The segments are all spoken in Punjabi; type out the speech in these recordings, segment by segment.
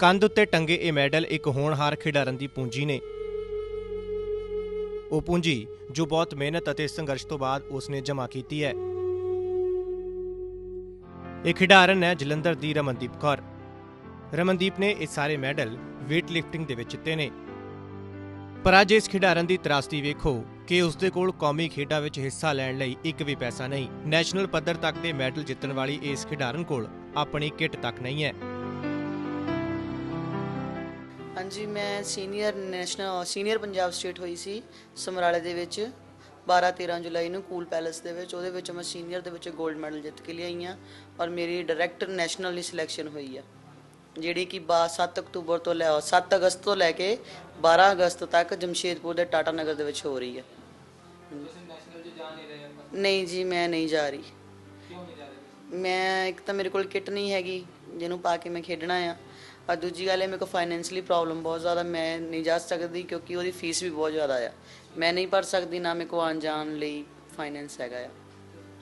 ਕੰਧ ਉੱਤੇ ਟੰਗੇ ਇਹ ਮੈਡਲ ਇੱਕ ਹੋਣਹਾਰ ਖਿਡਾਰਨ ਦੀ ਪੂੰਜੀ ਨੇ। ਉਹ ਪੂੰਜੀ ਜੋ ਬਹੁਤ ਮਿਹਨਤ ਅਤੇ ਸੰਘਰਸ਼ ਤੋਂ ਬਾਅਦ ਉਸਨੇ ਜਮ੍ਹਾਂ ਕੀਤੀ ਹੈ। ਇਹ ਖਿਡਾਰਨ ਹੈ ਜਲੰਧਰ ਦੀ ਰਮਨਦੀਪ ਕੌਰ। ਰਮਨਦੀਪ ਨੇ ਇਹ ਸਾਰੇ ਮੈਡਲ weight lifting ਦੇ ਵਿੱਚ ਜਿੱਤੇ ਨੇ। ਪਰ ਅੱਜ ਇਸ ਖਿਡਾਰਨ ਦੀ ਤਰਾਸਦੀ ਵੇਖੋ ਕਿ ਉਸ ਦੇ ਕੋਲ ਕੌਮੀ ਖੇਡਾਂ ਵਿੱਚ ਹਿੱਸਾ ਲੈਣ ਲਈ ਇੱਕ ਵੀ ਪੈਸਾ ਨਹੀਂ। ਨੈਸ਼ਨਲ ਪੱਧਰ ਤੱਕ ਦੇ ਮੈਡਲ ਜਿੱਤਣ ਵਾਲੀ ਇਸ ਖਿਡਾਰਨ ਕੋਲ ਆਪਣੀ ਕਿੱਟ ਤੱਕ ਨਹੀਂ ਹੈ। ਹਾਂਜੀ, ਮੈਂ senior national senior Punjab state ਹੋਈ ਸੀ, ਸਮਰਾਲੇ ਦੇ ਵਿੱਚ। 12 13 ਜੁਲਾਈ ਨੂੰ ਕੂਲ ਪੈਲੇਸ ਦੇ ਵਿੱਚ, ਉਹਦੇ ਵਿੱਚ ਮੈਂ ਸੀਨੀਅਰ ਦੇ ਵਿੱਚ 골ਡ ਮੈਡਲ ਜਿੱਤ ਕੇ ਲਿਆਈ ਹਾਂ ਔਰ ਮੇਰੀ ਡਾਇਰੈਕਟ ਨੈਸ਼ਨਲ ਲਈ ਸਿਲੈਕਸ਼ਨ ਹੋਈ ਆ। ਜਿਹੜੀ ਕਿ 7 ਅਕਤੂਬਰ ਤੋਂ ਲੈ 7 ਅਗਸਤ ਤੋਂ ਲੈ ਕੇ 12 ਅਗਸਤ ਤੱਕ ਜਮਸ਼ੇਦਪੁਰ ਦੇ ਟਾਟਾ ਨਗਰ ਦੇ ਵਿੱਚ ਹੋ ਰਹੀ ਹੈ ਨਹੀਂ ਜੀ, ਮੈਂ ਨਹੀਂ ਜਾ ਰਹੀ। ਮੈਂ ਇੱਕ ਤਾਂ ਮੇਰੇ ਕੋਲ ਕਿੱਟ ਨਹੀਂ ਹੈਗੀ, ਜਿਹਨੂੰ ਪਾ ਕੇ ਮੈਂ ਖੇਡਣਾ ਆ। ਔਰ ਦੂਜੀ ਗੱਲ ਹੈ ਮੇਰੇ ਕੋਲ ਫਾਈਨੈਂਸ਼ਲੀ ਪ੍ਰੋਬਲਮ ਬਹੁਤ ਜ਼ਿਆਦਾ ਮੈਂ ਨਹੀਂ ਜਾ ਸਕਦੀ ਕਿਉਂਕਿ ਉਹਦੀ ਫੀਸ ਵੀ ਬਹੁਤ ਜ਼ਿਆਦਾ ਆ। ਮੈਂ ਨਹੀਂ ਭਰ ਸਕਦੀ ਨਾ ਮੇਰੇ ਕੋਲ ਆਉਣ ਜਾਣ ਲਈ ਫਾਈਨੈਂਸ ਹੈਗਾ ਆ।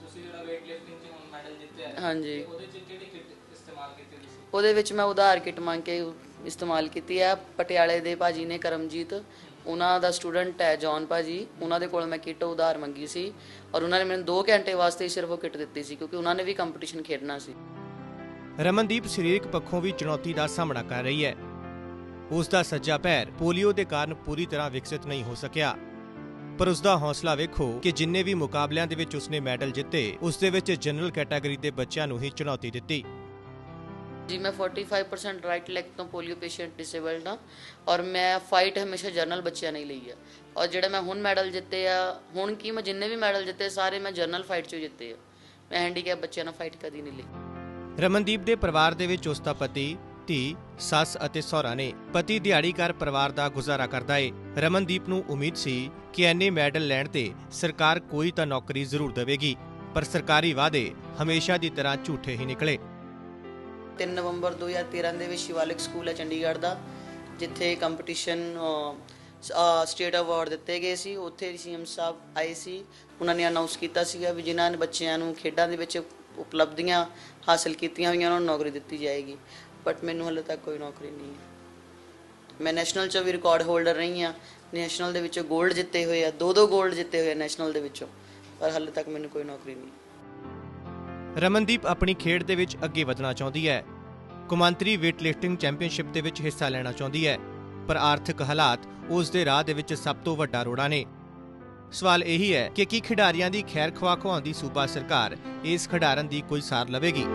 ਤੁਸੀਂ ਜਿਹੜਾ weight lifting 'ਚ ਹੁਣ ਮੈਡਲ ਜਿੱਤਿਆ ਹੈ ਹਾਂਜੀ। ਉਹਦੇ 'ਚ ਕਿਹੜੀ ਕਿੱਟ ਇਸਤੇਮਾਲ ਕੀਤੀ ਤੁਸੀਂ? ਉਹਦੇ ਵਿੱਚ ਮੈਂ ਉਧਾਰ ਕਿੱਟ ਮੰਗ ਕੇ ਇਸਤੇਮਾਲ ਕੀਤੀ ਆ। ਪਟਿਆਲੇ ਦੇ ਭਾਜੀ ਨੇ ਕਰਮਜੀਤ ਉਹਨਾਂ ਦਾ ਸਟੂਡੈਂਟ ਹੈ ਜੌਨ ਭਾਜੀ ਉਹਨਾਂ ਦੇ ਕੋਲ ਮੈਂ ਕਿੱਟ ਉਧਾਰ ਮੰਗੀ ਸੀ। ਔਰ ਉਹਨਾਂ ਨੇ ਮੈਨੂੰ 2 ਘੰਟੇ ਵਾਸਤੇ ਸਿਰਫ ਉਹ ਕਿੱਟ ਦਿੱਤੀ ਸੀ ਕਿਉਂਕਿ ਉਹਨਾਂ ਨੇ ਵੀ ਕੰਪੀਟੀਸ਼ਨ ਖੇਡਣਾ ਸੀ। ਰਮਨਦੀਪ ਸਰੀਰਕ ਪੱਖੋਂ ਵੀ ਚੁਣੌਤੀ ਦਾ ਸਾਹਮਣਾ ਕਰ ਰਹੀ ਹੈ। ਉਸ ਦਾ ਸੱਜਾ ਪੈਰ ਪੋਲੀਓ ਦੇ ਕਾਰਨ ਪੂਰੀ ਤਰ੍ਹਾਂ ਵਿਕਸਿਤ ਨਹੀਂ ਹੋ ਸਕਿਆ। ਪਰ ਉਸ ਦਾ ਹੌਸਲਾ ਵੇਖੋ ਕਿ ਜਿੰਨੇ ਵੀ ਮੁਕਾਬਲਿਆਂ ਦੇ ਵਿੱਚ ਉਸਨੇ ਮੈਡਲ ਜਿੱਤੇ ਉਸ ਦੇ ਵਿੱਚ ਜਨਰਲ ਕੈਟਾਗਰੀ ਦੇ ਬੱਚਿਆਂ ਨੂੰ ਹੀ ਚੁਣੌਤੀ ਦਿੱਤੀ। ਜੀ, ਮੈਂ 45% ਰਾਈਟ ਲੈਗ ਤੋਂ ਪੋਲੀਓ ਪੇਸ਼ੈਂਟ ਡਿਸੇਬਲਡ ਹਾਂ ਔਰ ਮੈਂ ਫਾਈਟ ਹਮੇਸ਼ਾ ਜਨਰਲ ਬੱਚਿਆਂ ਨੇ ਲਈ ਆ ਔਰ ਜਿਹੜਾ ਮੈਂ ਹੁਣ ਮੈਡਲ ਜਿੱਤੇ ਆ, ਹੁਣ ਕੀ ਮੈਂ ਜਿੰਨੇ ਵੀ ਮੈਡਲ ਜਿੱਤੇ ਸਾਰੇ ਮੈਂ ਜਨਰਲ ਫਾਈਟ 'ਚੋਂ ਜਿੱਤੇ ਆ। ਮੈਂ ਹੈਂਡੀਕੈਪ ਬੱਚਿਆਂ ਨਾਲ ਫਾਈਟ ਕਦੀ ਨਹੀਂ ਲਈ। ਰਮਨਦੀਪ ਦੇ ਪਰਿਵਾਰ ਦੇ ਵਿੱਚ ਉਸ ਦਾ ਪਤੀ, ਧੀ, ਸੱਸ ਅਤੇ ਸਹੁਰਾ ਨੇ ਪਤੀ ਦਿਹਾੜੀਕਾਰ ਪਰਿਵਾਰ ਦਾ ਗੁਜ਼ਾਰਾ ਕਰਦਾ ਏ। ਰਮਨਦੀਪ ਨੂੰ ਉਮੀਦ ਸੀ ਕਿ ਐਨੇ ਮੈਡਲ ਲੈਣ ਤੇ ਸਰਕਾਰ ਕੋਈ ਤਾਂ ਨੌਕਰੀ ਜ਼ਰੂਰ ਦੇਵੇਗੀ, ਪਰ ਸਰਕਾਰੀ ਵਾਅਦੇ ਹਮੇਸ਼ਾ ਦੀ ਤਰ੍ਹਾਂ ਝੂਠੇ ਹੀ ਨਿਕਲੇ। 3 ਨਵੰਬਰ 2013 ਦੇ ਵਿੱਚ ਸ਼ਿਵਾਲਿਕ ਸਕੂਲ ਹੈ ਚੰਡੀਗੜ੍ਹ ਦਾ, ਜਿੱਥੇ ਕੰਪੀਟੀਸ਼ਨ ਸਟੇਟ ਅਵਾਰਡ ਦਿੱਤੇ ਗਏ ਸੀ। ਉੱਥੇ ਸੀਐਮ ਸਾਹਿਬ ਆਏ ਸੀ। ਉਹਨਾਂ ਨੇ ਅਨਾਉਂਸ ਕੀਤਾ ਸੀਗਾ ਵੀ ਜਿਨ੍ਹਾਂ ਨੇ ਬੱਚਿਆਂ ਨੂੰ ਖੇਡਾਂ ਦੇ ਵਿੱਚ ਉਪਲਬਧੀਆਂ ਹਾਸਲ ਕੀਤੀਆਂ ਹੋਈਆਂ, ਉਹਨਾਂ ਨੂੰ ਨੌਕਰੀ ਦਿੱਤੀ ਜਾਏਗੀ। ਬਟ ਮੈਨੂੰ ਹਾਲੇ ਤੱਕ ਕੋਈ ਨੌਕਰੀ ਨਹੀਂ ਹੈ। ਮੈਂ ਨੈਸ਼ਨਲ 'ਚ ਵੀ ਰਿਕਾਰਡ ਹੋਲਡਰ ਰਹੀ ਹਾਂ। ਨੈਸ਼ਨਲ ਦੇ ਵਿੱਚੋਂ 골ਡ ਜਿੱਤੇ ਹੋਏ ਆ। ਦੋ ਦੋ 골ਡ ਜਿੱਤੇ ਹੋਏ ਆ ਨੈਸ਼ਨਲ ਦੇ ਵਿੱਚੋਂ। ਪਰ ਹਾਲੇ ਤੱਕ ਮੈਨੂੰ ਕੋਈ ਨੌਕਰੀ ਨਹੀਂ ਰਮਨਦੀਪ ਆਪਣੀ ਖੇਡ ਦੇ ਵਿੱਚ ਅੱਗੇ ਵਧਣਾ ਚਾਹੁੰਦੀ ਹੈ। ਕੁਮਾਂਤਰੀ weight lifting ਚੈਂਪੀਅਨਸ਼ਿਪ ਦੇ ਵਿੱਚ ਹਿੱਸਾ ਲੈਣਾ ਚਾਹੁੰਦੀ ਹੈ। ਪਰ ਆਰਥਿਕ ਹਾਲਾਤ ਉਸ ਦੇ ਰਾਹ ਦੇ ਵਿੱਚ ਸਭ ਤੋਂ ਵੱਡਾ ਰੋੜਾ ਨੇ। ਸਵਾਲ ਇਹੀ ਹੈ ਕਿ ਕੀ ਖਿਡਾਰੀਆਂ ਦੀ ਖੈਰ ਖਵਾ ਖਵਾਉਣ ਦੀ ਸੂਬਾ ਸਰਕਾਰ ਇਸ ਖਿਡਾਰਨ ਦੀ ਕੋਈ ਸਾਰ ਲਵੇਗੀ?